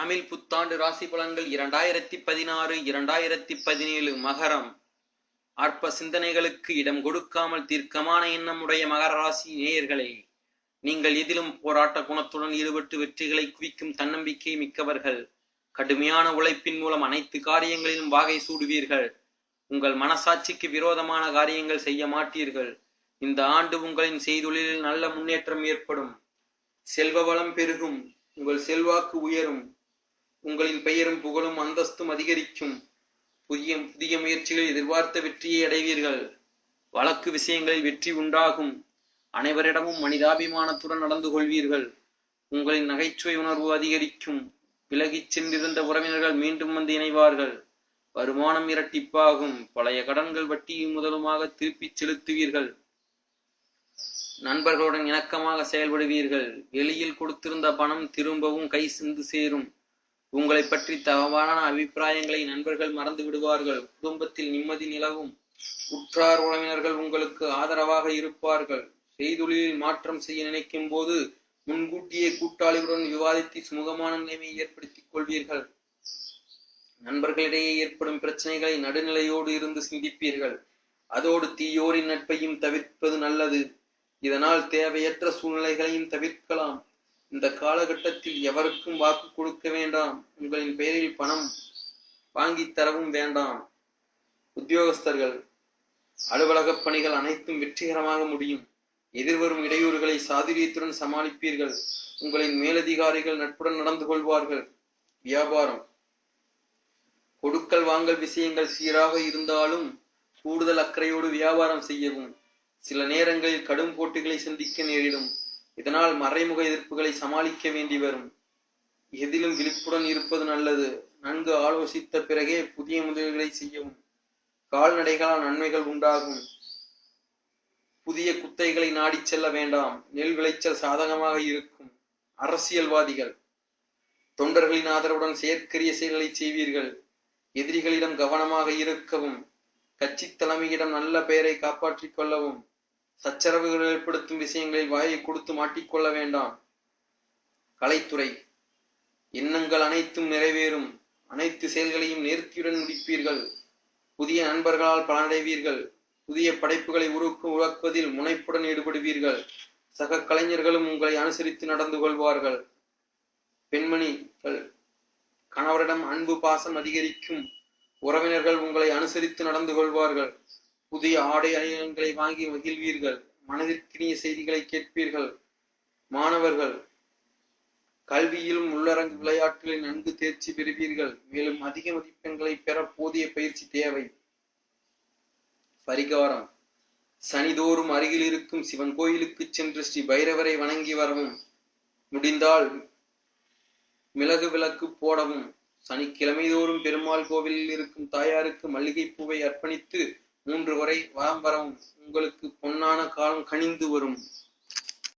தமிழ் புத்தாண்டு ராசி பலன்கள் இரண்டாயிரத்தி பதினாறு இரண்டாயிரத்தி பதினேழு மகரம். அற்ப சிந்தனைகளுக்கு இடம் கொடுக்காமல் தீர்க்கமான எண்ணமுடைய மகர ராசி நேயர்களே நீங்கள் எதிலும் போராட்ட குணத்துடன் ஈடுபட்டு வெற்றிகளை குவிக்கும் தன்னம்பிக்கை மிக்கவர்கள் கடுமையான உழைப்பின் மூலம் அனைத்து காரியங்களிலும் வாகை சூடுவீர்கள். உங்கள் மனசாட்சிக்கு விரோதமான காரியங்கள் செய்ய மாட்டீர்கள். இந்த ஆண்டு உங்களின் செய்தொழிலில் நல்ல முன்னேற்றம் ஏற்படும். செல்வ வளம் பெருகும். உங்கள் செல்வாக்கு உயரும். உங்களின் பெயரும் புகழும் அந்தஸ்தும் அதிகரிக்கும். புதிய புதிய முயற்சிகளில் எதிர்பார்த்த வெற்றியை அடைவீர்கள். வழக்கு விஷயங்களில் வெற்றி உண்டாகும். அனைவரிடமும் மனிதாபிமானத்துடன் நடந்து கொள்வீர்கள். உங்களின் நகைச்சுவை உணர்வு அதிகரிக்கும். விலகிச் சென்றிருந்த உறவினர்கள் மீண்டும் வந்து இணைவார்கள். வருமானம் இரட்டிப்பாகும். பழைய கடன்கள் வட்டியும் முதலுமாக திருப்பிச் செலுத்துவீர்கள். நண்பர்களுடன் இணக்கமாக செயல்படுவீர்கள். வெளியில் கொடுத்திருந்த பணம் திரும்பவும் கை சென்று சேரும். உங்களை பற்றி தவறான அபிப்பிராயங்களை நண்பர்கள் மறந்து விடுவார்கள். குடும்பத்தில் நிம்மதி நிலவும். உற்றார் உறவினர்கள் உங்களுக்கு ஆதரவாக இருப்பார்கள். செய்தொழிலில் மாற்றம் செய்ய நினைக்கும் போது முன்கூட்டியே கூட்டாளிகளுடன் விவாதித்து சுமூகமான நிலைமையை ஏற்படுத்திக் கொள்வீர்கள். நண்பர்களிடையே ஏற்படும் பிரச்சனைகளை நடுநிலையோடு இருந்து சிந்திப்பீர்கள். அதோடு தீயோரின் நட்பையும் தவிர்ப்பது நல்லது. இதனால் தேவையற்ற சூழ்நிலைகளையும் தவிர்க்கலாம். இந்த காலகட்டத்தில் எவருக்கும் வாக்கு கொடுக்க வேண்டாம். உங்களின் பெயரில் பணம் வாங்கித் தரவும் வேண்டாம். உத்தியோகஸ்தர்கள் அலுவலக பணிகள் அனைத்தும் வெற்றிகரமாக முடியும். எதிர்வரும் இடையூறுகளை சாதுரியத்துடன் சமாளிப்பீர்கள். உங்களின் மேலதிகாரிகள் நட்புடன் நடந்து கொள்வார்கள். வியாபாரம். கொடுக்கல் வாங்கல் விஷயங்கள் சீராக இருந்தாலும் கூடுதல் அக்கறையோடு வியாபாரம் செய்யவும். சில நேரங்களில் கடும் போட்டிகளை சந்திக்க நேரிடும். இதனால் மறைமுக எதிர்ப்புகளை சமாளிக்க வேண்டி வரும். எதிலும் விழிப்புடன் இருப்பது நல்லது. நன்கு ஆலோசித்த பிறகே புதிய முதல்களை செய்யவும். கால்நடைகளால் நன்மைகள் உண்டாகும். புதிய குத்தைகளை நாடிச் செல்ல வேண்டாம். நெல் விளைச்சல் சாதகமாக இருக்கும். அரசியல்வாதிகள் தொண்டர்களின் ஆதரவுடன் செயற்கரிய செயல்களை செய்வீர்கள். எதிரிகளிடம் கவனமாக இருக்கவும். கட்சி தலைமையிடம் நல்ல பெயரை காப்பாற்றிக் கொள்ளவும். சச்சரவுகள் ஏற்படுத்தும் விஷயங்களில் வாயை கொடுத்து மாட்டிக்கொள்ள வேண்டாம். கலைத்துறை எண்ணங்கள் அனைத்தும் நிறைவேறும். அனைத்து செயல்களையும் நேர்த்தியுடன் முடிப்பீர்கள். புதிய நண்பர்களால் பலனடைவீர்கள். புதிய படைப்புகளை உருக்கு உருவாக்குவதில் முனைப்புடன் ஈடுபடுவீர்கள். சக கலைஞர்களும் உங்களை அனுசரித்து நடந்து கொள்வார்கள். பெண்மணிகள் கணவரிடம் அன்பு பாசம் அதிகரிக்கும் உறவினர்கள் உங்களை அனுசரித்து நடந்து கொள்வார்கள். புதிய ஆடை அணிகலன்களை வாங்கி மகிழ்வீர்கள். மனதிற்கினிய செய்திகளை கேட்பீர்கள். மாணவர்கள் கல்வியிலும் உள்ளரங்கு விளையாட்டுகளில் நன்கு தேர்ச்சி பெறுவீர்கள். மேலும் அதிக மதிப்பெண்களை பெற போதிய பயிற்சி தேவை. பரிகாரம். சனிதோறும் அருகில் இருக்கும் சிவன் கோயிலுக்கு சென்று ஸ்ரீ பைரவரை வணங்கி வரவும் முடிந்தால் மிளகு விளக்கு போடவும் சனிக்கிழமை தோறும் பெருமாள் கோவிலில் இருக்கும் தாயாருக்கு மல்லிகை பூவை அர்ப்பணித்து மூன்று வரை வரம் வரவும் உங்களுக்கு பொன்னான காலம் கனிந்து வரும்.